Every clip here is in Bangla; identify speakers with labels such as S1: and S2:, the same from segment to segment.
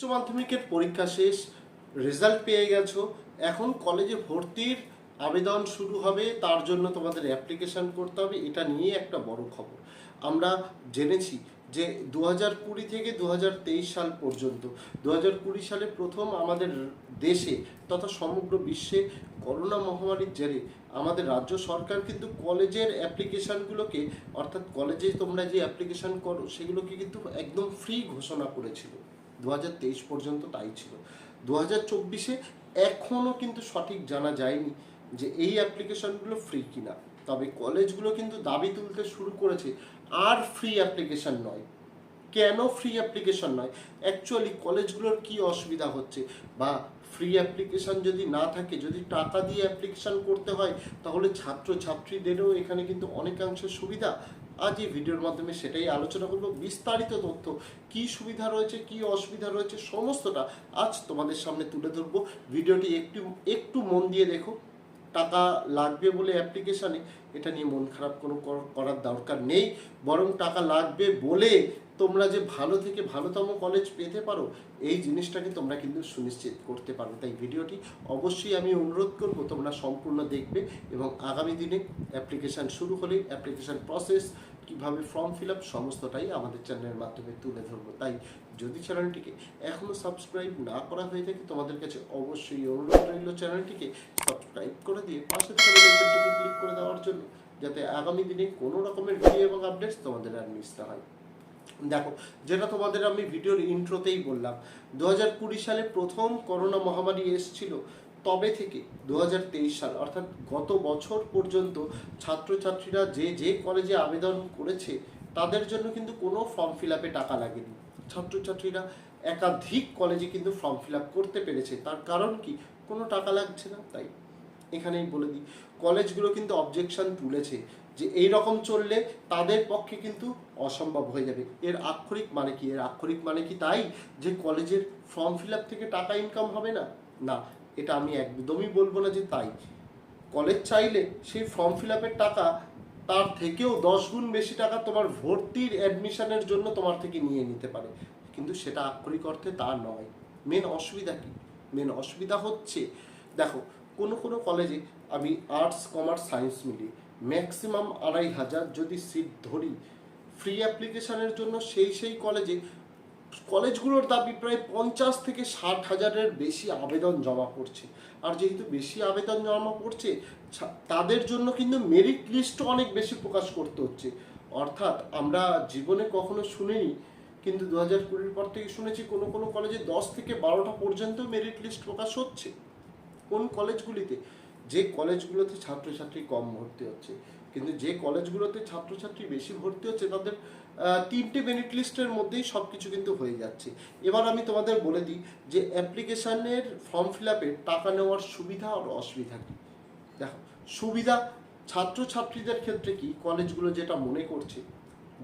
S1: উচ্চ মাধ্যমিকের পরীক্ষা শেষ রেজাল্ট পেয়ে গেছো। এখন কলেজে ভর্তির আবেদন শুরু হবে, তার জন্য তোমাদের অ্যাপ্লিকেশন করতে হবে, এটা নিয়ে একটা বড় খবর। আমরা জেনেছি যে দু হাজার কুড়ি থেকে দু হাজার তেইশ সাল পর্যন্ত দু হাজার কুড়ি সালে প্রথম আমাদের দেশে তথা সমগ্র বিশ্বে করোনা মহামারীর জেরে আমাদের রাজ্য সরকার কিন্তু কলেজের অ্যাপ্লিকেশানগুলোকে অর্থাৎ কলেজে তোমরা যে অ্যাপ্লিকেশান করো, সেগুলোকে কিন্তু একদম ফ্রি ঘোষণা করেছিল। দু হাজার তেইশ পর্যন্ত তাই ছিল। দু হাজার চব্বিশে এখনও কিন্তু সঠিক জানা যায়নি যে এই অ্যাপ্লিকেশনগুলো ফ্রি কিনা। তবে কলেজগুলো কিন্তু দাবি তুলতে শুরু করেছে, আর ফ্রি অ্যাপ্লিকেশন নয়। কেন ফ্রি অ্যাপ্লিকেশন নয়? অ্যাকচুয়ালি কলেজগুলোর কি অসুবিধা হচ্ছে? বা ফ্রি অ্যাপ্লিকেশন যদি না থাকে, যদি টাকা দিয়ে অ্যাপ্লিকেশন করতে হয়, তাহলে ছাত্র ছাত্রীদেরও এখানে কিন্তু অনেকাংশে সুবিধা। আজ এই ভিডিওর মাধ্যমে সেটাই আলোচনা করব। বিস্তারিত তথ্য, কি সুবিধা রয়েছে, কি অসুবিধা রয়েছে, সমস্তটা আজ তোমাদের সামনে তুলে ধরবো। ভিডিওটি একটু একটু মন দিয়ে দেখো। টাকা লাগবে বলে অ্যাপ্লিকেশানে এটা নিয়ে মন খারাপ কোনো করার দরকার নেই। বরং টাকা লাগবে বলে তোমরা যে ভালো থেকে ভালোতম কলেজ পেতে পারো, এই জিনিসটাকে তোমরা কিন্তু সুনিশ্চিত করতে পারো। তাই ভিডিওটি অবশ্যই আমি অনুরোধ করব, তোমরা সম্পূর্ণ দেখবে এবং আগামী দিনে অ্যাপ্লিকেশান শুরু হলে অ্যাপ্লিকেশান প্রসেস কীভাবে ফর্ম ফিল আপ সমস্তটাই আমাদের চ্যানেলের মাধ্যমে তুলে ধরবো। তাই যদি চ্যানেলটিকে এখনও সাবস্ক্রাইব না করা হয়ে থাকে, তোমাদের কাছে অবশ্যই অনুরোধ রইল চ্যানেলটিকে সাবস্ক্রাইব করে দিয়ে পাশে ক্লিক করে দেওয়ার জন্য, যাতে আগামী দিনে কোনো রকমের ভিডিও এবং আপডেটস তোমাদের আর মিস না হয়। দেখো, যেটা তোমাদের আমি ভিডিওর ইন্ট্রোতেই বললাম দু হাজার কুড়ি সালে প্রথম করোনা মহামারী এসেছিল তবে থেকে দু সাল, অর্থাৎ গত বছর পর্যন্ত ছাত্রছাত্রীরা যে যে কলেজে আবেদন করেছে, তাদের জন্য কিন্তু কোনো ফর্ম ফিল টাকা লাগেনি। ছাত্রছাত্রীরা একাধিক কলেজে কিন্তু ফর্ম ফিল আপ করতে পেরেছে, তার কারণ কি? কোনো টাকা লাগছে না, তাই। এখানেই বলে দিই কলেজগুলো কিন্তু অবজেকশন তুলেছে যে এই রকম চললে তাদের পক্ষে কিন্তু অসম্ভব হয়ে যাবে। এর আক্ষরিক মানে কি? এর আক্ষরিক মানে কি তাই যে কলেজের ফর্ম ফিল থেকে টাকা ইনকাম হবে না? না, এটা আমি একদমই বলব না যে তাই। কলেজ চাইলে সেই ফর্ম ফিল টাকা তার থেকেও দশ গুণ বেশি টাকা তোমার ভর্তির অ্যাডমিশনের জন্য তোমার থেকে নিয়ে নিতে পারে। কিন্তু সেটা আক্ষরিক অর্থে তা নয়। মেন অসুবিধা কি? মেন অসুবিধা হচ্ছে, দেখো, কোনো কোনো কলেজে আমি আর্টস কমার্স সায়েন্স মিলিয়ে ম্যাক্সিমাম আড়াই হাজার যদি সিট ধরি ফ্রি অ্যাপ্লিকেশনের জন্য সেই সেই কলেজে কলেজগুলোর দাবি প্রায় পঞ্চাশ থেকে ষাট হাজারের বেশি আবেদন জমা পড়ছে। আর যেহেতু বেশি আবেদন জমা পড়ছে তাদের জন্য কিন্তু মেরিট লিস্টও অনেক বেশি প্রকাশ করতে হচ্ছে। অর্থাৎ আমরা জীবনে কখনো শুনিনি, কিন্তু দু হাজার কুড়ির পর থেকে শুনেছি কোনো কোনো কলেজে দশ থেকে বারোটা পর্যন্ত মেরিট লিস্ট প্রকাশ হচ্ছে। কোন কলেজগুলিতে যে কলেজগুলোতে ছাত্রছাত্রী কম ভর্তি হচ্ছে। কিন্তু যে কলেজগুলোতে ছাত্রছাত্রী বেশি ভর্তি হচ্ছে, তাদের তিনটে মেরিট লিস্টের মধ্যেই সব কিছু কিন্তু হয়ে যাচ্ছে। এবার আমি তোমাদের বলে দিই যে অ্যাপ্লিকেশানের ফর্ম ফিল টাকা নেওয়ার সুবিধা আর অসুবিধা কী? দেখো, সুবিধা ছাত্রছাত্রীদের ক্ষেত্রে কি? কলেজগুলো যেটা মনে করছে,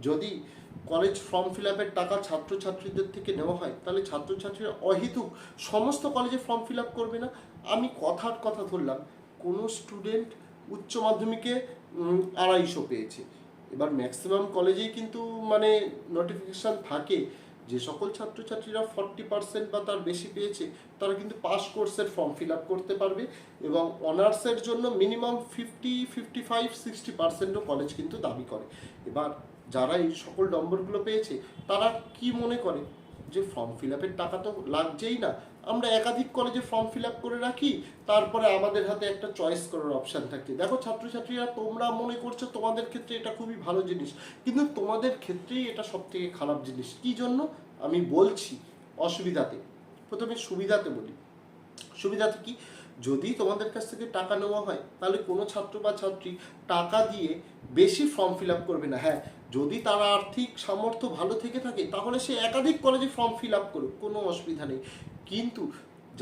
S1: যদি কলেজ ফর্ম ফিল আপের টাকা ছাত্রছাত্রীদের থেকে নেওয়া হয়, তাহলে ছাত্রছাত্রীরা অহেতুক সমস্ত কলেজে ফর্ম ফিল আপ করবে না। আমি কথার কথা ধরলাম, কোনো স্টুডেন্ট উচ্চ মাধ্যমিকে আড়াইশো পেয়েছে। এবার ম্যাক্সিমাম কলেজেই কিন্তু মানে নোটিফিকেশান থাকে যে সকল ছাত্রছাত্রীরা ফর্টি পার্সেন্ট বা তার বেশি পেয়েছে, তারা কিন্তু পাস কোর্সের ফর্ম ফিল আপ করতে পারবে এবং অনার্সের জন্য minimum fifty fifty five sixty পার্সেন্টও কলেজ কিন্তু দাবি করে। এবার যারা এই সকল নম্বরগুলো পেয়েছে, তারা কি মনে করে? যে ফর্ম ফিল আপের টাকা তো লাগছেই না আমরা একাধিক কলেজে ফর্ম ফিল করে রাখি, তারপরে আমাদের হাতে একটা চয়েস করার অপশান থাকে। দেখো ছাত্রছাত্রীরা, তোমরা মনে করছ তোমাদের ক্ষেত্রে এটা খুবই ভালো জিনিস, কিন্তু তোমাদের ক্ষেত্রেই এটা সব থেকে খারাপ জিনিস। কি জন্য? আমি বলছি অসুবিধাতে। প্রথমে সুবিধাতে বলি। সুবিধাতে কি? যদি তোমাদের কাছ থেকে টাকা নেওয়া হয়, তাহলে কোনো ছাত্র বা ছাত্রী টাকা দিয়ে বেশি ফর্ম ফিল করবে না। হ্যাঁ যদি তার আর্থিক সামর্থ্য ভালো থেকে থাকে, তাহলে সে একাধিক কলেজে ফর্ম ফিল আপ করুক, কোনো অসুবিধা নেই। কিন্তু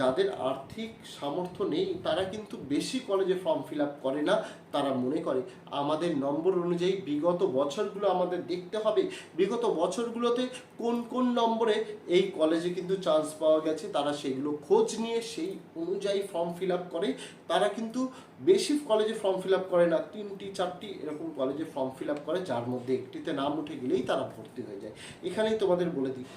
S1: যাদের আর্থিক সামর্থ্য নেই, তারা কিন্তু বেশি কলেজে ফর্ম ফিল আপ করে না, তারা মনে করে, আমাদের নম্বর অনুযায়ী বিগত বছরগুলো আমাদের দেখতে হবে। বিগত বছরগুলোতে কোন কোন নম্বরে এই কলেজে কিন্তু চান্স পাওয়া গেছে? তারা সেগুলো খোঁজ নিয়ে সেই অনুযায়ী ফর্ম ফিল আপ করে। তারা কিন্তু বেশি কলেজে ফর্ম ফিল আপ করে না, তিনটি, চারটি এরকম কলেজে ফর্ম ফিল আপ করে, যার মধ্যে একটিতে নাম উঠে গেলেই তারা ভর্তি হয়ে যায়। এখানেই তোমাদের বলে দিই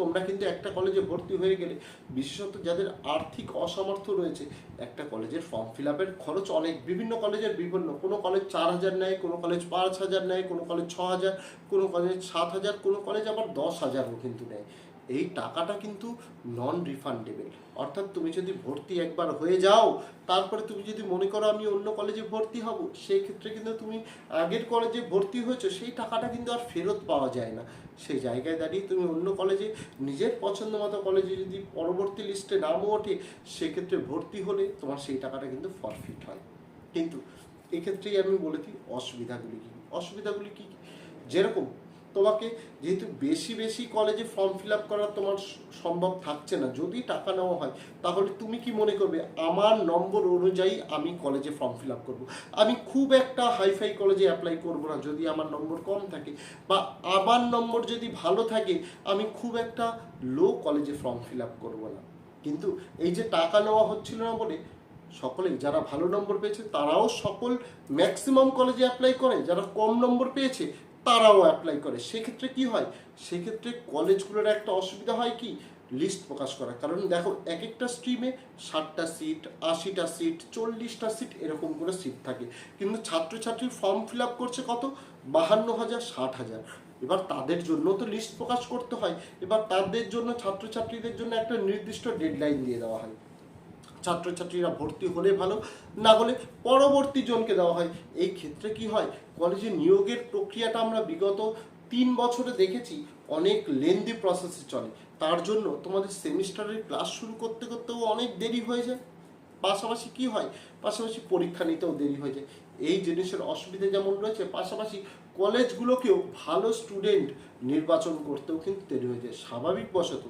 S1: তোমরা কিন্তু একটা কলেজে ভর্তি হয়ে গেলে, বিশেষত যাদের আর্থিক অসামর্থ্য রয়েছে, একটা কলেজের ফর্ম ফিল আপের খরচ অনেক। বিভিন্ন কলেজের বিভিন্ন, কোনো কলেজ চার হাজার নেয়, কোনো কলেজ পাঁচ হাজার নেয়, কোনো কলেজ ছ হাজার, কোনো কলেজ সাত হাজার, কোনো কলেজ আবার দশ হাজারও কিন্তু নেয়। এই টাকাটা কিন্তু নন রিফান্ডেবল অর্থাৎ তুমি যদি ভর্তি একবার হয়ে যাও, তারপরে তুমি যদি মনে করো আমি অন্য কলেজে ভর্তি হব, সেই ক্ষেত্রে কিন্তু তুমি আগের কলেজে ভর্তি হয়েছো, সেই টাকাটা কিন্তু আর ফেরত পাওয়া যায় না। সেই জায়গায় দাঁড়িয়ে তুমি অন্য কলেজে নিজের পছন্দ মতো কলেজে যদি পরবর্তী লিস্টে নামও ওঠে সেক্ষেত্রে ভর্তি হলে তোমার সেই টাকাটা কিন্তু ফরফিট হয়। কিন্তু এক্ষেত্রেই আমি বলে দিই, অসুবিধাগুলি কী? অসুবিধাগুলি কী? যেরকম তোমাকে, যেহেতু বেশি বেশি কলেজে ফর্ম ফিল আপ করা তোমার সম্ভব থাকছে না, যদি টাকা নেওয়া হয়, তাহলে তুমি কি মনে করবে, আমার নম্বর অনুযায়ী আমি কলেজে ফর্ম ফিল আপ করব। আমি খুব একটা হাইফাই কলেজে অ্যাপ্লাই করব না, যদি আমার নম্বর কম থাকে, বা আমার নম্বর যদি ভালো থাকে, আমি খুব একটা লো কলেজে ফর্ম ফিল আপ করব না। কিন্তু এই যে টাকা নেওয়া হচ্ছিল না বলে সকলেই যারা ভালো নম্বর পেয়েছে, তারাও সকল ম্যাক্সিমাম কলেজে অ্যাপ্লাই করে, যারা কম নম্বর পেয়েছে তারাও অ্যাপ্লাই করে। সেক্ষেত্রে কি হয়? সেক্ষেত্রে কলেজগুলোর একটা অসুবিধা হয় কি? লিস্ট প্রকাশ করা। কারণ দেখো এক একটা স্ট্রিমে ষাটটা সিট আশিটা সিট চল্লিশটা সিট এরকম করে সিট থাকে। কিন্তু ছাত্রছাত্রী ফর্ম ফিল আপ করছে কত? বাহান্ন হাজার, ষাট হাজার। এবার তাদের জন্য তো লিস্ট প্রকাশ করতে হয়। এবার তাদের জন্য, ছাত্রছাত্রীদের জন্য একটা নির্দিষ্ট ডেডলাইন দিয়ে দেওয়া হয়। ছাত্রছাত্রীরা ভর্তি হলে ভালো, না হলে পরবর্তী জনকে দেওয়া হয়। এই ক্ষেত্রে কি হয়? কলেজে নিয়োগের প্রক্রিয়াটা আমরা বিগত তিন বছরে দেখেছি, অনেক লেন্দি প্রসেসে চলে। তার জন্য তোমাদের সেমিস্টারের ক্লাস শুরু করতে করতেও অনেক দেরি হয়ে যায়। পাশাপাশি কি হয়? পাশাপাশি পরীক্ষা নিতেও দেরি হয়ে যায়। এই জিনিসের অসুবিধা যেমন রয়েছে, পাশাপাশি কলেজগুলোকেও ভালো স্টুডেন্ট নির্বাচন করতেও কিন্তু দেরি হয়ে যায়। স্বাভাবিকবশত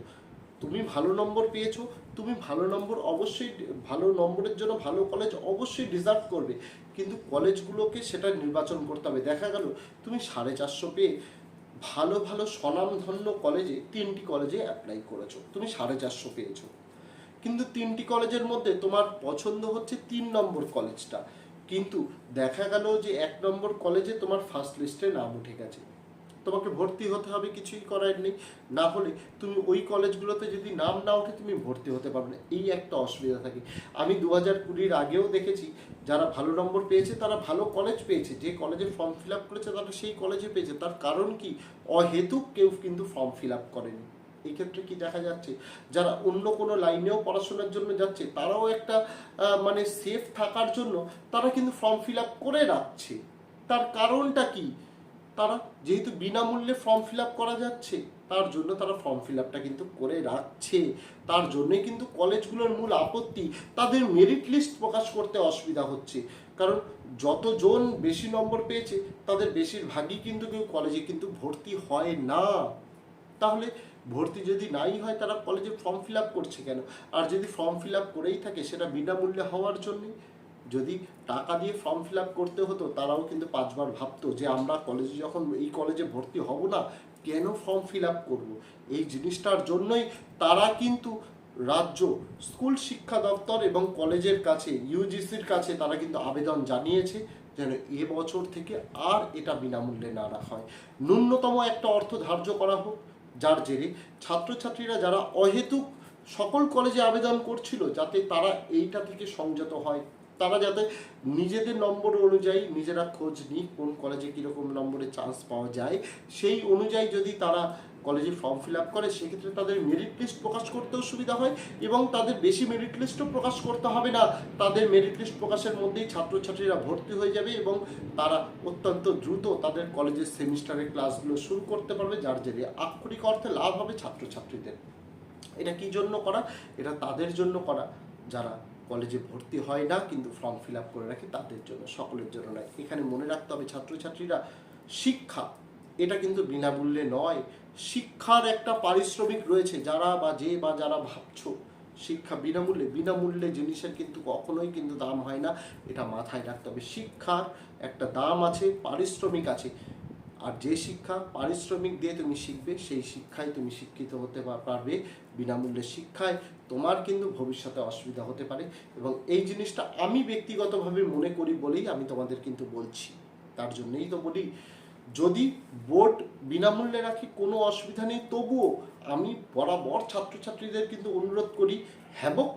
S1: তুমি ভালো নম্বর পেয়েছ, তুমি ভালো নম্বর অবশ্যই, ভালো নম্বরের জন্য ভালো কলেজ অবশ্যই ডিজার্ভ করবে। কিন্তু কলেজগুলোকে সেটা নির্বাচন করতে হবে। দেখা গেল, তুমি সাড়ে চারশো পেয়ে ভালো ভালো স্বনামধন্য কলেজে তিনটি কলেজে অ্যাপ্লাই করেছ। তুমি সাড়ে চারশো পেয়েছ। কিন্তু তিনটি কলেজের মধ্যে তোমার পছন্দ হচ্ছে তিন নম্বর কলেজটা কিন্তু দেখা গেল যে এক নম্বর কলেজে তোমার ফার্স্ট লিস্টে নাম উঠে গেছে। তোমাকে ভর্তি হতে হবে, কিছুই করার নেই। না হলে তুমি ওই কলেজগুলোতে যদি নাম না ওঠে, তুমি ভর্তি হতে পারবে না। এই একটা অসুবিধা থাকে। আমি দু হাজার কুড়ির আগেও দেখেছি, যারা ভালো নম্বর পেয়েছে, তারা ভালো কলেজ পেয়েছে। যে কলেজে ফর্ম ফিল আপ করেছে, তারা সেই কলেজে পেয়েছে। তার কারণ কি? অহেতুক কেউ কিন্তু ফর্ম ফিল আপ করেনি। এক্ষেত্রে কি দেখা যাচ্ছে? যারা অন্য কোনো লাইনেও পড়াশোনার জন্য যাচ্ছে, তারাও একটা মানে সেফ থাকার জন্য তারা কিন্তু ফর্ম ফিল আপ করে রাখছে। তার কারণটা কি? তারা যেহেতু বিনামূল্যে ফর্ম ফিল করা যাচ্ছে, তার জন্য তারা ফর্ম ফিল কিন্তু করে রাখছে। তার জন্যই কিন্তু কলেজগুলোর মূল আপত্তি, তাদের মেরিট লিস্ট প্রকাশ করতে অসুবিধা হচ্ছে। কারণ যতজন বেশি নম্বর পেয়েছে, তাদের বেশিরভাগই কিন্তু কেউ কলেজে কিন্তু ভর্তি হয় না। তাহলে ভর্তি যদি নাই হয়, তারা কলেজে ফর্ম ফিল করছে কেন? আর যদি ফর্ম ফিল করেই থাকে, সেটা বিনামূল্যে হওয়ার জন্যই যদি টাকা দিয়ে ফর্ম ফিল আপ করতে হতো, তারাও কিন্তু পাঁচবার ভাবতো যে আমরা কলেজে যখন এই কলেজে ভর্তি হব না, কেন ফর্ম ফিল আপ করব? এই জিনিসটার জন্যই তারা কিন্তু রাজ্য স্কুল শিক্ষা দপ্তর এবং কলেজের কাছে ইউজিসির কাছে তারা কিন্তু আবেদন জানিয়েছে যেন এ বছর থেকে আর এটা বিনামূল্যে না রাখা হয়। ন্যূনতম একটা অর্থ ধার্য করা হোক, যার জেরে ছাত্রছাত্রীরা যারা অহেতুক সকল কলেজে আবেদন করছিল, যাতে তারা এইটা থেকে সংযত হয়। তারা যাতে নিজেদের নম্বর অনুযায়ী নিজেরা খোঁজ নিক, কোন কলেজে কীরকম নম্বরে চান্স পাওয়া যায়, সেই অনুযায়ী যদি তারা কলেজে ফর্ম ফিল আপ করে, সেক্ষেত্রে তাদের মেরিট লিস্ট প্রকাশ করতেও সুবিধা হয় এবং তাদের বেশি মেরিট লিস্টও প্রকাশ করতে হবে না। তাদের মেরিট লিস্ট প্রকাশের মধ্যেই ছাত্রছাত্রীরা ভর্তি হয়ে যাবে এবং তারা অত্যন্ত দ্রুত তাদের কলেজের সেমিস্টারের ক্লাসগুলো শুরু করতে পারবে, যার জেরে আক্ষরিক অর্থে লাভ হবে ছাত্রছাত্রীদের। এটা কি জন্য করা? এটা তাদের জন্য করা। যারা কলেজে ভর্তি হয় না, কিন্তু ফর্ম ফিল আপ করে রাখে তাদের জন্য, সকলের জন্য নয়। এখানে মনে রাখতে হবে ছাত্রছাত্রীরা, শিক্ষা, এটা কিন্তু বিনামূল্যে নয়। শিক্ষার একটা পারিশ্রমিক রয়েছে, যারা বা যে বা যারা ভাবছ, শিক্ষা বিনামূল্যে বিনামূল্যে জিনিসের কিন্তু কখনোই কিন্তু দাম হয় না। এটা মাথায় রাখতে হবে, শিক্ষার একটা দাম আছে, পারিশ্রমিক আছে। আর যে শিক্ষা পারিশ্রমিক দিয়ে তুমি শিখবে, সেই শিক্ষায় তুমি শিক্ষিত হতে পারবে। বিনামূল্যে শিক্ষায় তোমার কিন্তু ভবিষ্যতে অসুবিধা হতে পারে এবং এই জিনিসটা আমি ব্যক্তিগতভাবে মনে করি বলেই আমি তোমাদের কিন্তু বলছি। তার জন্যই তো বলি, যদি বোর্ড বিনামূল্যে রাখি কোনো অসুবিধা নেই, তবুও আমি বরাবর ছাত্রছাত্রীদের কিন্তু অনুরোধ করি হ্যাবক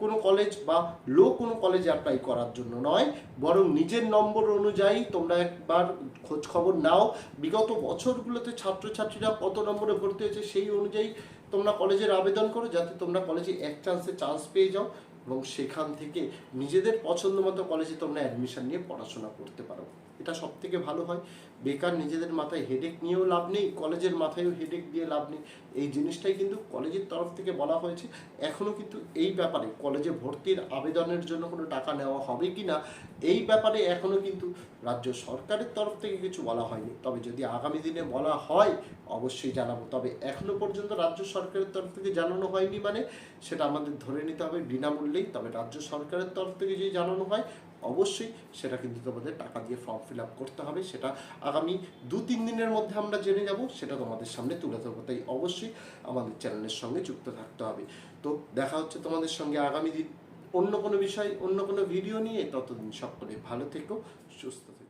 S1: কোনো কলেজ বা লো কোনো কলেজে অ্যাপ্লাই করার জন্য নয়, বরং নিজের নম্বর অনুযায়ী তোমরা একবার খোঁজ খবর নাও। বিগত বছরগুলোতে ছাত্রছাত্রীরা কত নম্বরে ভর্তি হয়েছে সেই অনুযায়ী তোমরা কলেজের আবেদন করো, যাতে তোমরা কলেজে এক চান্সে চান্স পেয়ে যাও এবং সেখান থেকে নিজেদের পছন্দ মতো কলেজে তোমরা অ্যাডমিশন নিয়ে পড়াশোনা করতে পারো। এটা সব থেকে ভালো হয়। বেকার নিজেদের মাথায় হেডেক নিয়েও লাভ নেই, কলেজের মাথায়ও হেডেক দিয়ে লাভ নেই। এই জিনিসটাই কিন্তু কলেজের তরফ থেকে বলা হয়েছে। এখনও কিন্তু এই ব্যাপারে কলেজে ভর্তির আবেদনের জন্য কোনো টাকা নেওয়া হবে কি না এই ব্যাপারে এখনও কিন্তু রাজ্য সরকারের তরফ থেকে কিছু বলা হয়নি। তবে যদি আগামী দিনে বলা হয়, অবশ্যই জানাব। তবে এখনও পর্যন্ত রাজ্য সরকারের তরফ থেকে জানানো হয়নি মানে সেটা আমাদের ধরে নিতে হবে বিনামূল্যেই। তবে রাজ্য সরকারের তরফ থেকে যদি জানানো হয়, অবশ্যই সেটা কিন্তু তোমাদের টাকা দিয়ে ফর্ম ফিল আপ করতে হবে। সেটা আগামী দু তিন দিনের মধ্যে আমরা জেনে যাব, সেটা তোমাদের সামনে তুলে ধরবো। তাই অবশ্যই আমাদের চ্যানেলের সঙ্গে যুক্ত থাকতে হবে। তো দেখা হচ্ছে তোমাদের সঙ্গে আগামী দিন অন্য কোনো বিষয়, অন্য কোনো ভিডিও নিয়ে। ততদিন সকলে ভালো থেকো, সুস্থ থেকো।